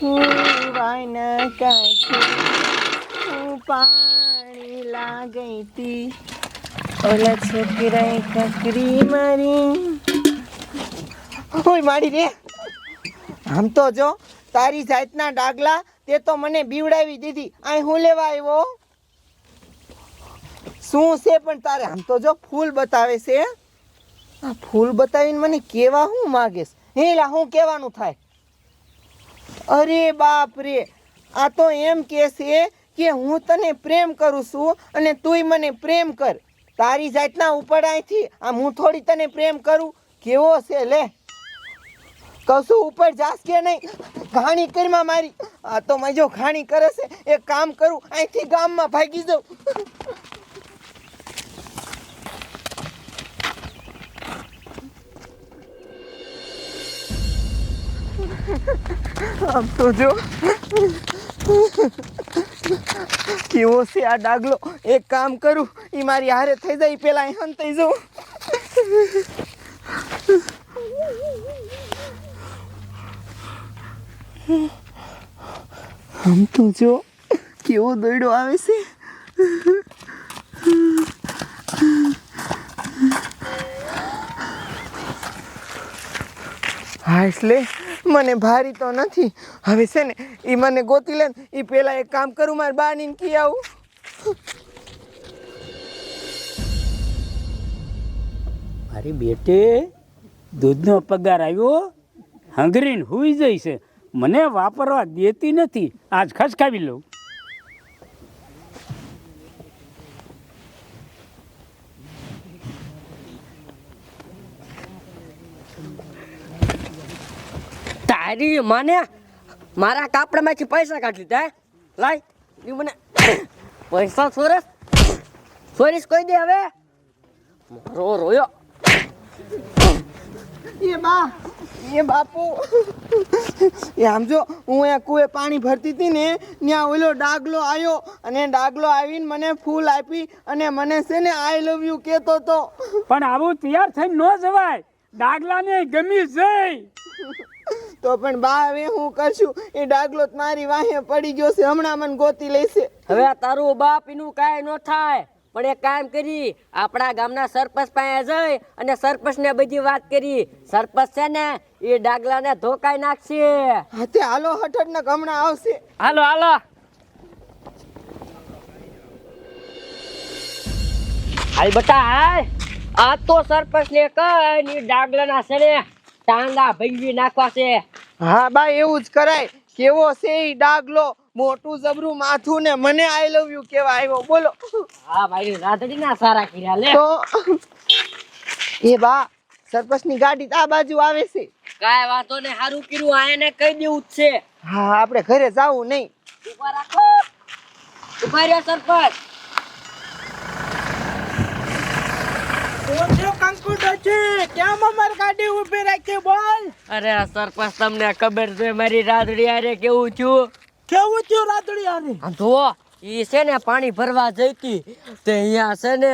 હું વાયના કાંઠે હું પાણી લાગઈ તી ઓલા છોકરાએ કકરી મારી. ઓય માડી રે. આમ તો જો, તારી જાતના ડાગલા તે તો મને બીવડાવી દીધી. આ હું લેવા આવ્યો? શું છે પણ તારે? આમ તો જો ફૂલ બતાવે છે. આ ફૂલ બતાવીને મને કેવા હું માગેશ? હેલા, હું કહેવાનું થાય? અરે બાપ રે, આ તો એમ કે કે હું તને પ્રેમ કરું છું અને તુંય મને પ્રેમ કર. તારી જાતના ઉપર અહીંથી આમ હું થોડી તને પ્રેમ કરું? કેવો છે લે. કશું ઉપર જાસ કે નહીં? ઘાણી કરીમાં મારી. આ તો મજો ઘાણી કરે છે. એક કામ કરું, અહીંથી ગામમાં ભાગી જાઉં. આમ તો જો. કેવો છે આ ડાગલો? એક કામ કરું એ મારી હારે થઈ જાય પેલા હન થઈ જવું આમ તો જો, કેવો દોયડો આવે છે. હા, એટલે મને ભારી તો નથી. હવે છે ને એ મને ગોતી લે એ પહેલાં એક કામ કરું, મારે બા ની કી આવું. અરે બેટે દૂધનો પગાર આવ્યો હંગરીને હુઈ જઈ છે. મને વાપરવા દેતી નથી. આજ ખસકાવી લઉં. તારી માને મારા કાપડામાંથી પૈસા કાઢી લીધા લાય ઈ મને પૈસા સોરસ સોરીશ કોઈ દે હવે. મારો રોયો. એ બા એ બાપુ. એ સમજો હું અહીંયા કુએ પાણી ભરતી હતી ને ત્યાં ઓલો ડાગલો આવ્યો અને ડાગલો આવીને મને ફૂલ આપી અને મને છે ને આઈ લવ યુ કહેતો તો. પણ આવું તૈયાર થઈને ન જવાય. ડાગલાને ગમી જઈ તો પણ બા હવે હું કરશું એ ડાગલો મારી વાહે પડી ગયો છે. હમણાં મને ગોતી લેશે હવે તારું બાપ એનું કાંઈ ન થાય. પણ એક કામ કરી આપણા ગામના સરપંચ પાસે જઈ અને સરપંચને બધી વાત કરી. સરપંચ છે ને એ ડાગલાને ધોકાઈ નાખશે. હાથે હાલો હઠડ ને હમણાં આવશે. હાલો હાલો. હાલ બટા હાલ. આ તો સરપંચ ને કઈ ની ડાગલાના સરે ટાંગા ભંગી નાખવા છે. હા બા એવું જ કરાય. કેવો છે ઈ ડાગલો? મોટું જબરું માથું ને મને આઈ લવ યુ કેવા આવ્યો બોલો. હા ભાઈ રાતડી ના સારા કર્યા લે. તો એ બા સરપંચની ગાડી તો આ બાજુ આવે છે. કાય વાતો ને સારું કર્યું આ એને કહી દેવું જ છે. હા આપણે ઘરે જાવું નહીં. ઊભા રાખો. ઊભા રહ્યા સરપંચ. અરે સરપંચ તમને ખબર છે મારી રાધડી આરે કેવું છું કેવું થયું રાતડી જુઓ ઈ છે ને પાણી ભરવા જઈતી. તે અહીંયા છે ને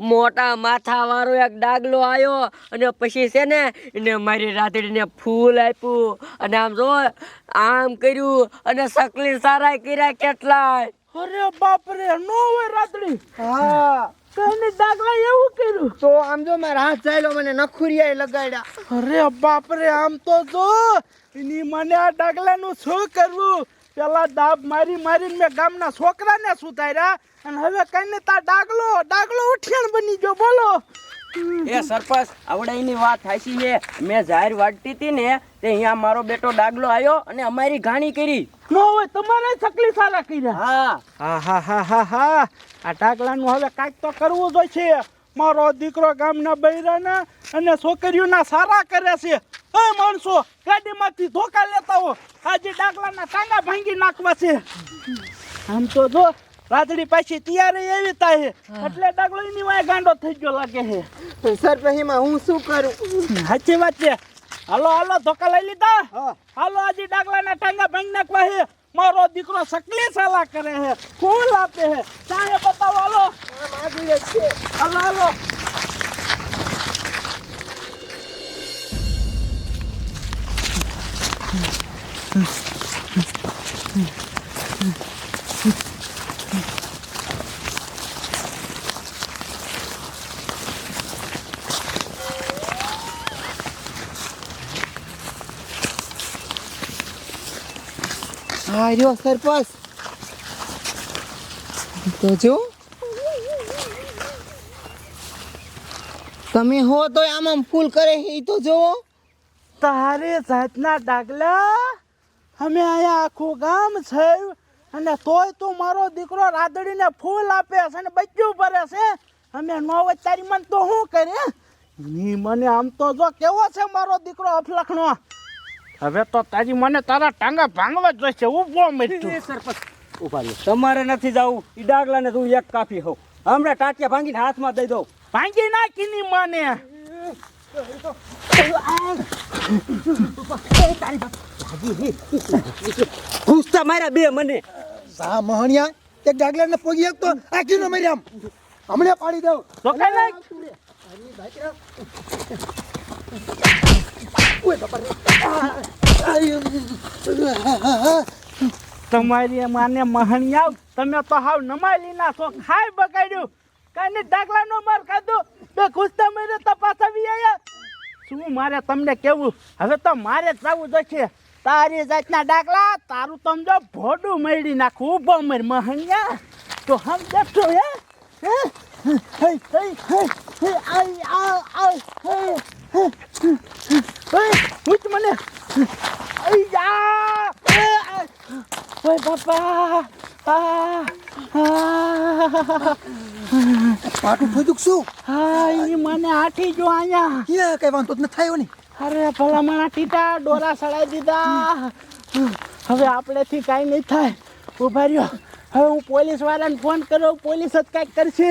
મોટા માથા વાળો એક ડાગલો આવ્યો અને પછી છે ને એને મારી રાતડીને ફૂલ આપ્યું. અને આમ જો આમ કર્યું અને સકલી સારા કર્યા કેટલાય. અરે બાપ રે નો હોય રાતડી હા. કઈને દાખલા એવું કર્યું. તો આમ જો મારા હાથ ચાલ્યો, મને નખુરિયા લગાડ્યા. અરે બાપ રે આમ તો જો, એની મને આ ડાગલાનું શું કરવું? પેલા દાબ મારી મારીને મેં ગામના છોકરાને સુધાર્યા, અને હવે કઈને તા ડાગલો ડાગલો ઉઠિયાણ બની ગયો, બોલો. એ સરપંચ આવડે એની વાત હાચી છે. મેં જાહેર વાટતી હતી ને તે અહીંયા મારો બેટો ડાગલો આવ્યો અને અમારી ઘાણી કરી. નો હોય તમારે સકલી સારા કર્યા. હા. હા હા હા હા હા. આ ડાગલાનું હવે કાંઈક તો કરવું જ છે. મારો દીકરો ગામના બૈરાના અને છોકરીઓના સારા કરે છે. એ માણસો ગાડીમાંથી ધોકા લેતા હો. આજે ડાગલાના ટાંગા ભાંગી નાખવા છે. આમ તો જો રાતડી પાછી તૈયારી એવી થાય એટલે ડાગલો એની વાય ગાંડો થઈ ગયો લાગે છે સરપંચ એમાં હું શું કરું? સાચી વાત છે. હાલો હાલો ધોકા લઈ લીધા. હાલો આજે ડાગલાના ટાંગા ભાંગી નાખવા છે મારો દીકરો સકલી સાલા કરે છે ફૂલ આપે છે ચાહે બતાવો હાલો. હાલો હાલો. હા રહ્યો સરપંચ. તો જો, તમે હો તો આમ આમ ફૂલ કરે એ તો જોવો તારે જાતના ડાગલા, અમે અહીંયા આખું ગામ છે અને તોય તું મારો દીકરો રાદડીને ફૂલ આપે છે અને બચ્યું ભરે છે. અમે નો તારી મન તો શું કરે ની મને આમ તો જો કેવો છે મારો દીકરો અફલખનો? હવે તો તાજી મને તારા ટાંગા ભાંગવા જ જોઈશે ઊભો મરતું સરપંચ ઊભા રહ્યો તમારે નથી જવું. ઈ ડાગલાને તું એક કાપી હોઉં હમણાં ટાટિયા ભાંગીને હાથમાં દઈ દઉં. ભાંગી નાખીની મને. ઘૂસતા માર્યા બે મને. સા મહણિયા એક ડાગલાને પોગી એક તો આખીનો મરી આમ. હમણે પાડી દઉં. તો ઓય નાખ તમારી માને મહણિયા તમે તો હાવ નમાલી ના છો ખાઈ બગાડ્યું. કાને ડાગલા નો માર ખાધો. બે ઘૂસતા મરે તપાસ આવી આયા. શું મારે તમને કેવું? હવે તો મારે જવું જોઈશે તારી જાતના ડાકલા તારું તમ જો ભોડું મેળી નાખું. ઊભો મેર મહણિયા. તો હમ બેઠો હે. મને આઈ યા એ આ આ પાટું ફોદુક શું? હાય મને આઠી જો અહીંયા ક્યાં કઈ વાંધો ન થયો ને અરે ભલા મને ટીટા ડોરા સડાઈ દીધા. હવે આપણેથી કાંઈ નહીં થાય. ઊભા રહ્યો. હવે હું પોલીસ વાળાને ફોન કર્યો પોલીસ જ કાંઈક કરશે.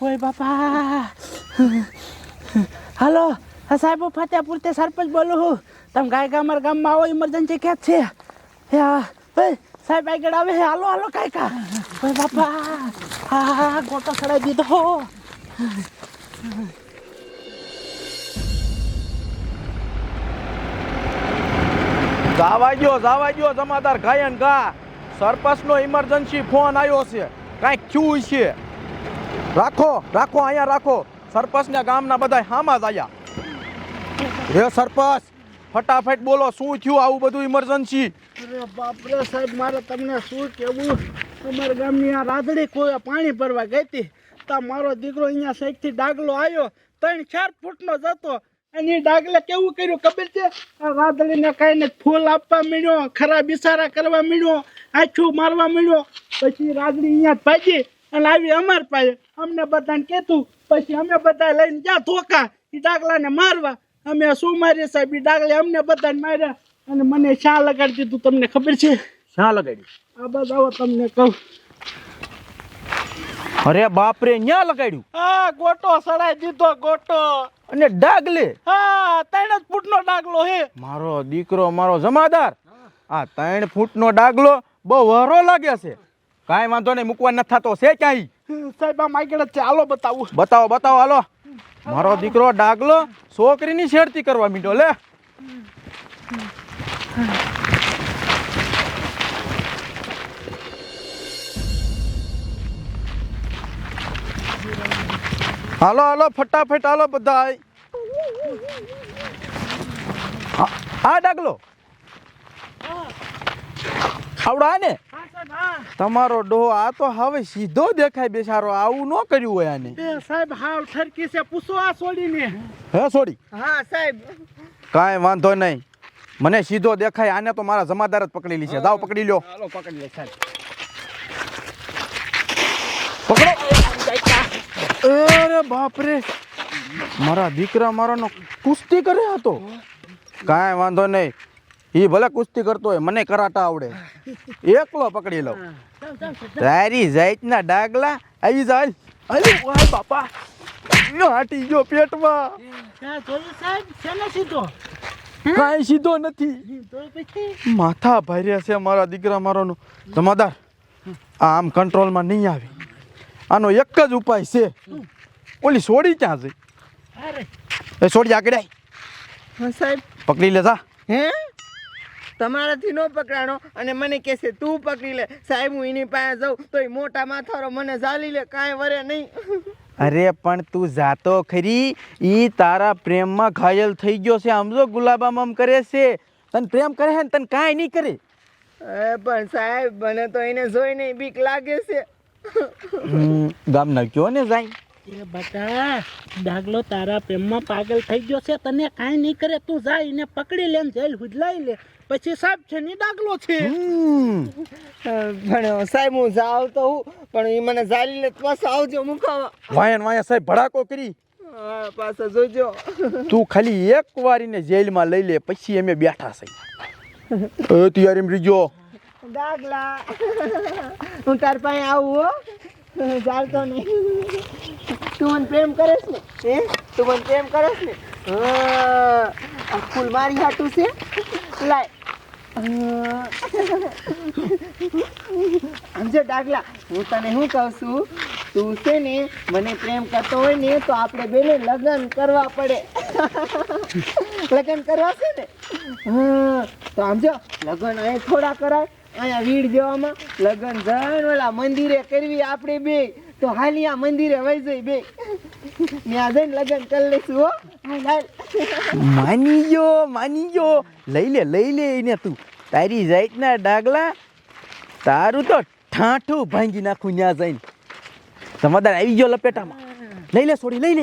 ઓય બાપા. હાલો હા સાહેબ હું ફતેપુર તે સરપંચ બોલું તમે ગાય ગામર ગામમાં આવો ઇમરજન્સી ક્યાં છે? હે હા. ઓય સાહેબ આગળ આવે હાલો હાલો, કાંઈ કા ઓય બાપા, હા હા ગોટો સડાઈ દીધો. જાવા ગયો જાવા ગયો જમાદાર ગાયન ગા સરપંચનો ઇમરજન્સી ફોન આવ્યો છે. કાંઈક થયું છે. રાખો રાખો, અહીંયા રાખો. સરપંચના ગામના બધા હામાં જ આવ્યા હે સરપંચ ફટાફટ બોલો, શું થયું આવું બધું ઇમરજન્સી અરે બાપરે સાહેબ, મારે તમને શું કેવું અમારા ગામની આ રાધડી કોઈ પાણી ભરવા ગઈ હતી. તા મારો દીકરો અહીંયા સાઈડથી ડાગલો આવ્યો. ત્રણ, ચાર ફૂટનો જતો એની ડાગલે કેવું કર્યું ખબર છે? આ રાધડીને કાંઈને ફૂલ આપવા મળ્યો ખરાબ ઇશારા કરવા મળ્યો આછું મારવા મળ્યો પછી રાધડી અહીંયા ભાજી અને આવી અમાર પાસે. અમને બધાને કહેતું પછી અમે બધા લઈને જ્યાં ધોકા. એ ડાગલાને મારવા. અમે શું માર્યા સાહેબ? ડાગલે અમને બધાને માર્યા અને મને શા લગાડી દીધું તમને ખબર છે? શા લગાડ્યું આ બસ આવો તમને કહું. અરે બાપરે ન્યા લગાડ્યું? હા ગોટો સડાઈ દીધો ગોટો. અને ડાગલે? હા ત્રણ જ ફૂટનો ડાગલો હે. મારો દીકરો મારો જમાદાર. આ ત્રણ ફૂટનો ડાગલો બહુ વરો લાગે છે. કાંઈ વાંધો નહીં મૂકવા નથી થતો. છે ક્યાંય? સાહેબ આમ આગળ ચાલો બતાવું. બતાવો બતાવો હાલો. મારો દીકરો ડાગલો છોકરીની છેડતી કરવા મીઠો લે. હાલો હાલો, ફટાફટ હાલો બધા. હા ડાગલો. આવડા ને? તમારો ડોહો આ તો હવે સીધો દેખાય બેસારો આવું ન કર્યું હોય આને. એ સાહેબ હાવ ઠરકી છે પૂછો આ છોડીને હે છોડી હા સાહેબ. કાંઈ વાંધો નહીં. મને સીધો દેખાય આને તો મારા જમાદાર જ પકડેલી છે. દાવ પકડી લ્યો. હાલો પકડી લે સાહેબ. પકડો. અરે બાપ રે મારા દીકરા મારાનો કુસ્તી કરે હતો કાંઈ વાંધો નહીં. એ ભલે કુસ્તી કરતો હોય મને કરાટા આવડે. એકલો પકડી લઉં. તારી જાતના ડાગલા આવી જાય. અરે વાહ બાપા હાટી ગયો પેટમાં. કાંઈ સીધો નથી. માથા ભાર્યા છે મારા દીકરા મારોનો. જમાદાર આમ કંટ્રોલમાં નહીં આવે. આનો એક જ ઉપાય છે. ઓલી સોડી ક્યાં છે? અરે એ સોડી આગળ સાહેબ. પકડી લેતા હે? તમારાથી ન પકડાણો અને મને કહેશે તું પકડી લે. સાહેબ હું એની પાસે જાઉં તો એ મોટા માથારો મને ઝાલી લે કાંઈ વરે નહીં. અરે પણ તું જાતો ખરી. ઈ તારા પ્રેમમાં ઘાયલ થઈ ગયો છે. આમ જો ગુલાબામ આમ કરે છે. તને પ્રેમ કરે છે ને તને કાંઈ નહીં કરે. એ પણ સાહેબ મને તો એને જોઈને બીક લાગે છે. હમ, ગામના કયો ને જાય. એ બટા ડાગલો તારા પ્રેમમાં પાગલ થઈ ગયો છે. તને કાંઈ નહીં કરે. તું જા એને પકડી લે ને જેલ હુજલાઈ લે. પછી સાહેબ છે ની ડાગલો છે પણ સાહેબ હું જાવ તો હું પણ એ મને જાળી લે તો પાછો આવજો મુકાવા. વાયન વાયન સાહેબ ભડાકો કરી. પાછા જોજો. તું ખાલી એક વાર એને જેલમાં લઈ લે પછી અમે બેઠા છે. એ તિયારી રીજો દાગલા. હું તાર પાસે આવું હો. ચાલતો નહીં. તું મને પ્રેમ કરેશ ને હે? તું મને પ્રેમ કરેશ ને. હા આ ફૂલ મારી હાટું છે. લાય. સમજો ડાગલા, હું તને શું કહું છું? તું છે ને, મને પ્રેમ કરતો હોય ને, તો આપણે બેને લગ્ન કરવા પડે. લગ્ન કરવા છે ને? તો સમજો, લગ્ન અહીં થોડા કરાય, અહીંયા વીડ જેવામાં લગ્ન જણ ઓલા મંદિરે કરવી આપણે બે તો હાલી આ મંદિરે વહી જઈ બે ત્યાં જઈને લગ્ન કરી લઈશું, હો. માની ગયો માની ગયો લઈ લે લઈ લે તું. તારી જાતના ડાગલા તારું તો ઠાઠું ભાંગી નાખું ત્યાં જઈને. સમાદાર આવી ગયો લપેટામાં. લઈ લે છોડી, લઈ